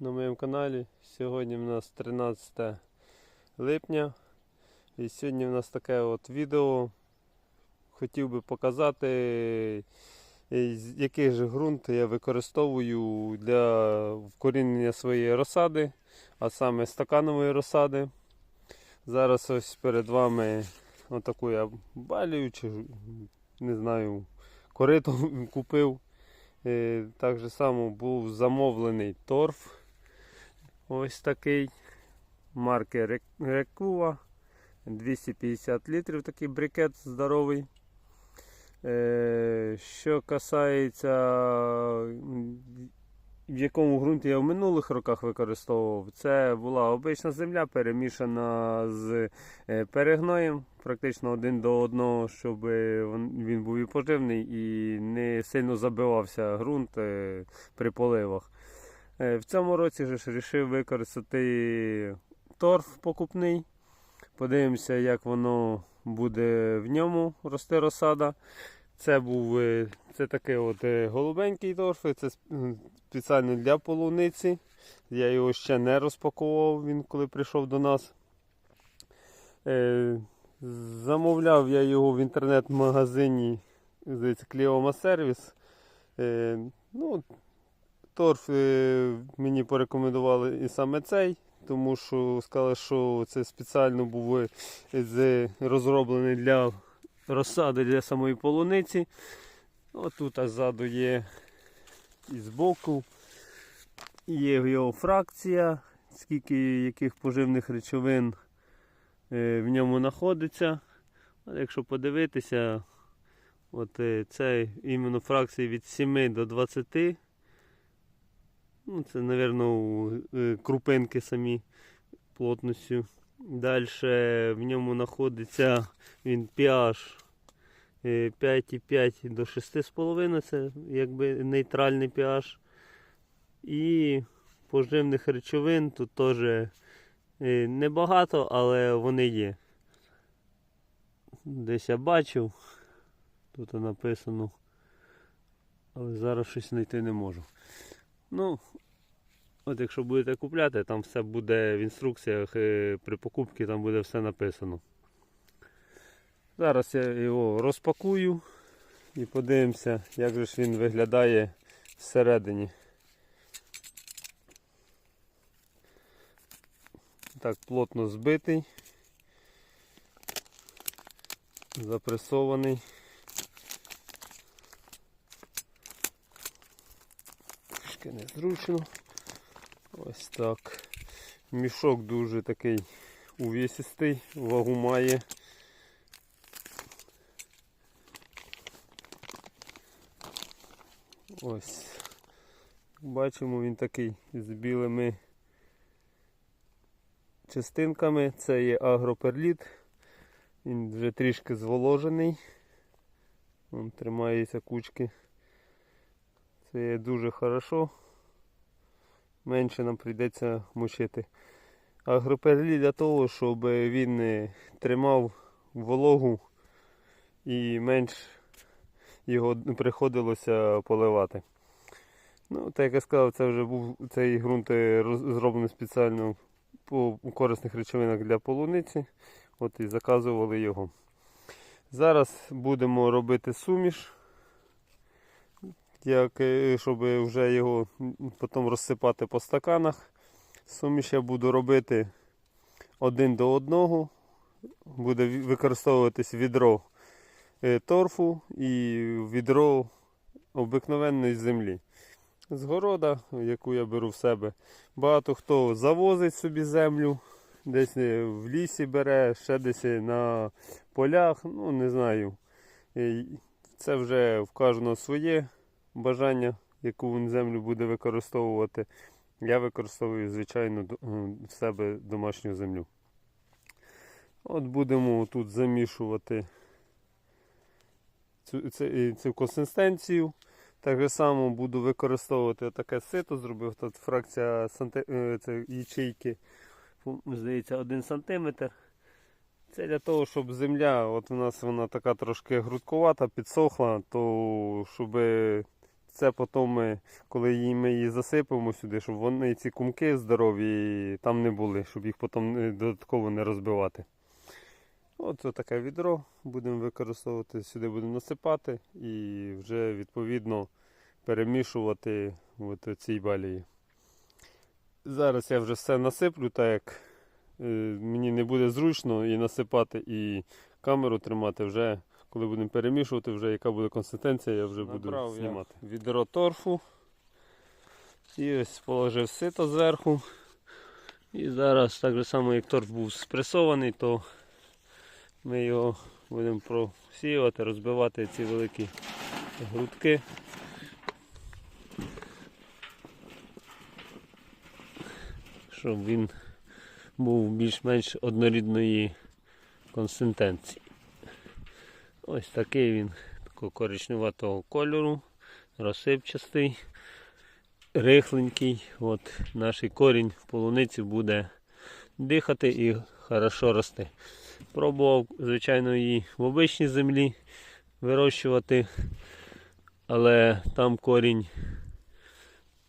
на моєму каналі. Сьогодні в нас 13 липня. І сьогодні в нас таке от відео. Хотів би показати, е, який же ґрунт я використовую для вкорінення своєї розсади, а саме стаканової розсади. Зараз ось перед вами отаку я балію, чи не знаю, корито купив. Е, Так же само був замовлений торф. Ось такий. Марки Рекува. 250 літрів такий брикет здоровий. Е, Що касається, в якому ґрунті я в минулих роках використовував, це була обична земля перемішана з е, перегноєм, практично один до одного, щоб він був і поживний і не сильно забивався ґрунт е, при поливах. Е, В цьому році ж вирішив використати торф покупний. Подивимося, як воно буде в ньому рости розсада. Це був е, це такий от е, голубенький торф, це спеціально для полуниці. Я його ще не розпакував, він коли прийшов до нас. Замовляв я його в інтернет-магазині Кліома Сервіс. Ну, торф е, мені порекомендували і саме цей, тому що сказали, що це спеціально був е, розроблений для розсади для самої полуниці. Отут аж ззаду є і збоку. Є його фракція, скільки яких поживних речовин е, в ньому знаходиться. Якщо подивитися, от е, це іменно фракції від 7 до 20. Ну, це, мабуть, крупинки самі плотністю. Далі в ньому знаходиться він pH е, 5,5 до 6,5, це якби нейтральний pH. І поживних речовин тут теж е, небагато, але вони є. Десь я бачив, тут написано, але зараз щось знайти не можу. Ну, от якщо будете купляти, там все буде в інструкціях е, при покупці, там буде все написано. Зараз я його розпакую і подивимося, як же ж він виглядає всередині. Так, плотно збитий, запресований. Трішки незручно. Ось так. Мішок дуже такий увесистий, вагу має. Ось. Бачимо, він такий з білими частинками. Це є агроперліт. Він вже трішки зволожений. Вон тримається кучки. Це є дуже хорошо. Менше нам прийдеться мочити. Агроперліт для того, щоб він тримав вологу і менш його приходилося поливати. Ну, так як я сказав, це вже був цей ґрунт е, зроблений спеціально по корисних речовинах для полуниці. От і заказували його. Зараз будемо робити суміш, як, е, щоб вже його потім розсипати по стаканах. Суміш я буду робити один до одного. Буде використовуватись відро е, торфу і відро обикновенної землі. З города, яку я беру в себе. Багато хто завозить собі землю, десь е, в лісі бере, ще десь на полях, ну не знаю. Це вже в кожного своє бажання, яку він землю буде використовувати. Я використовую, звичайно, в себе домашню землю. От будемо тут замішувати цю, цю, консистенцію. Так само буду використовувати таке сито, зробив тут фракція санти... е, це ячейки, здається, 1 см. Це для того, щоб земля, от у нас вона така трошки грудкувата, підсохла, то щоб це потім, ми, коли ми її засипемо сюди, щоб вони ці кумки здорові там не були, щоб їх потім додатково не розбивати. От таке відро будемо використовувати, сюди будемо насипати і вже відповідно перемішувати от цій балії. Зараз я вже все насиплю, так як е, мені не буде зручно і насипати, і камеру тримати вже, коли будемо перемішувати, вже яка буде консистенція, я вже буду Набрав я. знімати. Відро торфу. І ось положив сито зверху. І зараз так же само, як торф був спресований, то ми його будемо просіювати, розбивати ці великі грудки. Щоб він був більш-менш однорідної консистенції. Ось такий він такого коричневатого кольору, розсипчастий, рихленький. От наш корінь в полуниці буде дихати і хорошо рости. Пробував, звичайно, її в обичній землі вирощувати, але там корінь,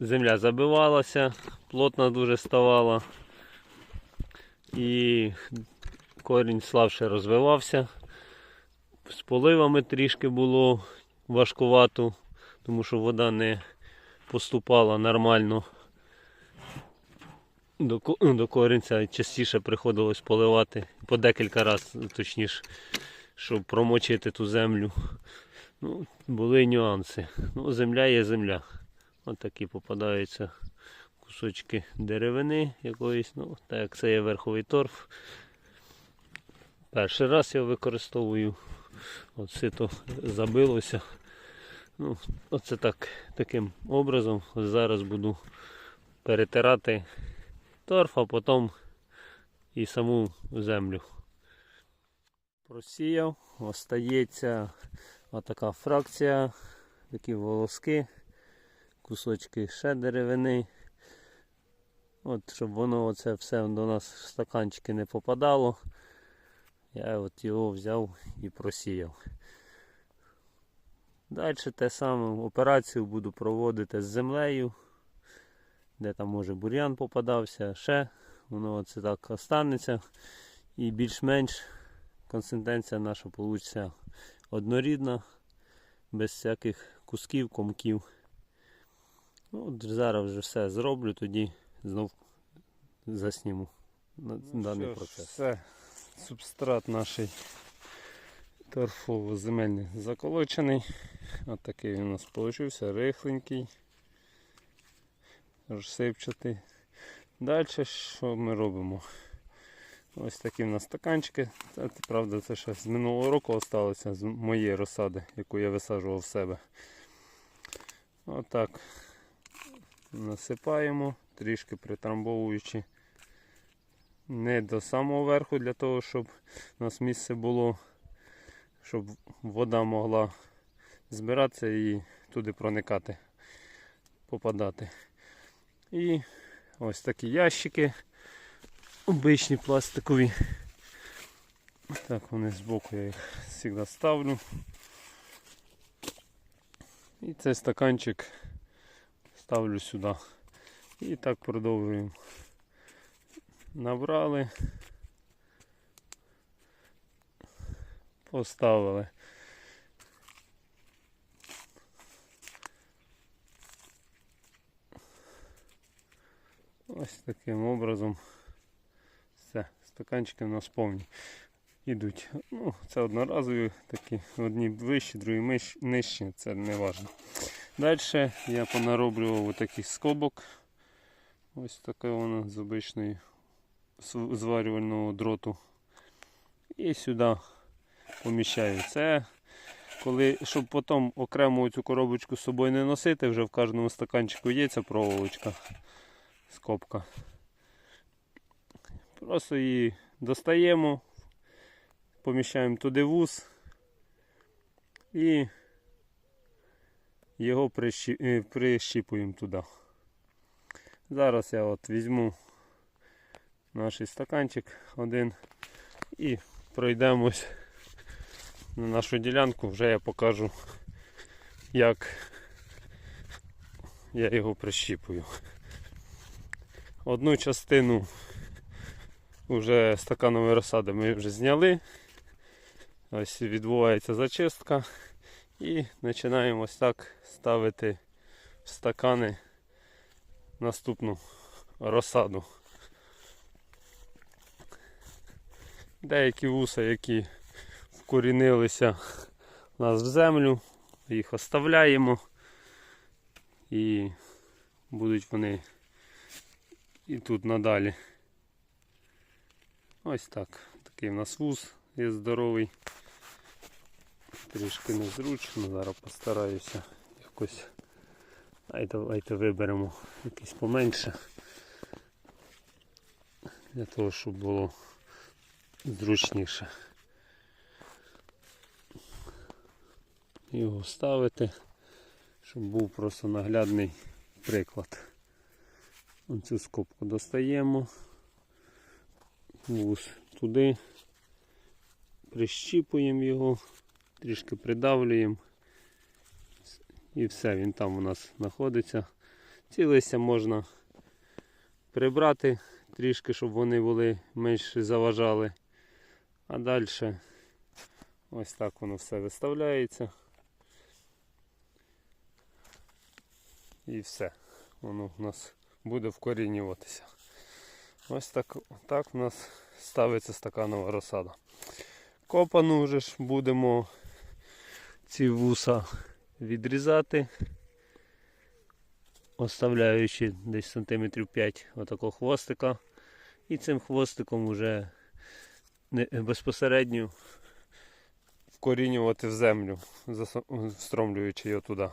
земля забивалася, плотна дуже ставала і корінь слабше розвивався. З поливами трішки було важкувато, тому що вода не поступала нормально до, ну, до корінця. Частіше приходилось поливати по декілька разів, точніше, щоб промочити ту землю. Ну, були нюанси. Ну, земля є земля. Ось такі попадаються кусочки деревини якоїсь. Ну, так як це є верховий торф. Перший раз я використовую. От сито забилося. Ну, оце так, таким образом. Зараз буду перетирати торф, а потім і саму землю. Просіяв, остається отака фракція, такі волоски, кусочки ще деревини. От, щоб воно оце все до нас в стаканчики не попадало. Я от його взяв і просіяв. Далі те саме операцію буду проводити з землею, де там може бур'ян попадався, ще воно оце так останеться. І більш-менш консистенція наша вийде однорідна, без всяких кусків, комків. Ну, зараз вже все зроблю, тоді знов засніму на даний що процес. Все, субстрат наш торфово-земельний заколочений. Ось такий він у нас вийшов, рихленький, розсипчатий. Далі що ми робимо? Ось такі в нас стаканчики. Це, правда, це ще з минулого року залишилося з моєї розсади, яку я висаджував в себе. Отак насипаємо, трішки притрамбовуючи не до самого верху, для того, щоб у нас місце було, щоб вода могла збиратися і туди проникати, попадати. І ось такі ящики обичні пластикові. Так вони збоку я їх завжди ставлю. І цей стаканчик ставлю сюди. І так продовжуємо. Набрали. Поставили. Ось таким образом. Все, стаканчики у нас повні ідуть. Ну, це одноразові такі, одні вищі, другі нижчі, це не важливо. Далі я понароблював таких скобок. Ось таке воно з обичної зварювального дроту. І сюди поміщаю. Це коли, щоб потім окремо цю коробочку з собою не носити, вже в кожному стаканчику є ця проволочка, скобка. Просто її достаємо, поміщаємо туди вуз і його е, прищіпуємо туди. Зараз я от візьму наш стаканчик один і пройдемось на нашу ділянку. Вже я покажу, як я його прищіпую. Одну частину вже стаканової розсади ми вже зняли. Ось відбувається зачистка. І починаємо ось так ставити в стакани наступну розсаду. Деякі вуса, які вкорінилися у нас в землю, їх оставляємо і будуть вони і тут надалі. Ось так. Такий в нас вуз є здоровий. Трішки незручно, зараз постараюся якось. Ай, давайте виберемо якийсь поменше. Для того, щоб було зручніше. Його ставити, щоб був просто наглядний приклад. Оцю скобку достаємо, вуз туди, прищіпуємо його, трішки придавлюємо і все, він там у нас знаходиться. Ці листя можна прибрати трішки, щоб вони були менше заважали. А далі ось так воно все виставляється. І все. Воно у нас буде вкорінюватися. Ось так, так у нас ставиться стаканова розсада. Копану вже ж будемо ці вуса відрізати, оставляючи десь сантиметрів 5 отакого хвостика. І цим хвостиком вже безпосередньо вкорінювати в землю, встромлюючи його туди.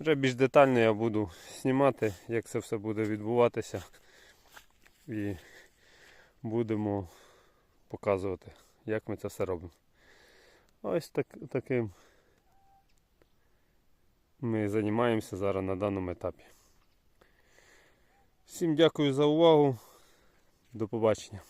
Вже більш детально я буду знімати, як це все буде відбуватися. І будемо показувати, як ми це все робимо. Ось так, таким ми займаємося зараз на даному етапі. Всім дякую за увагу. До побачення.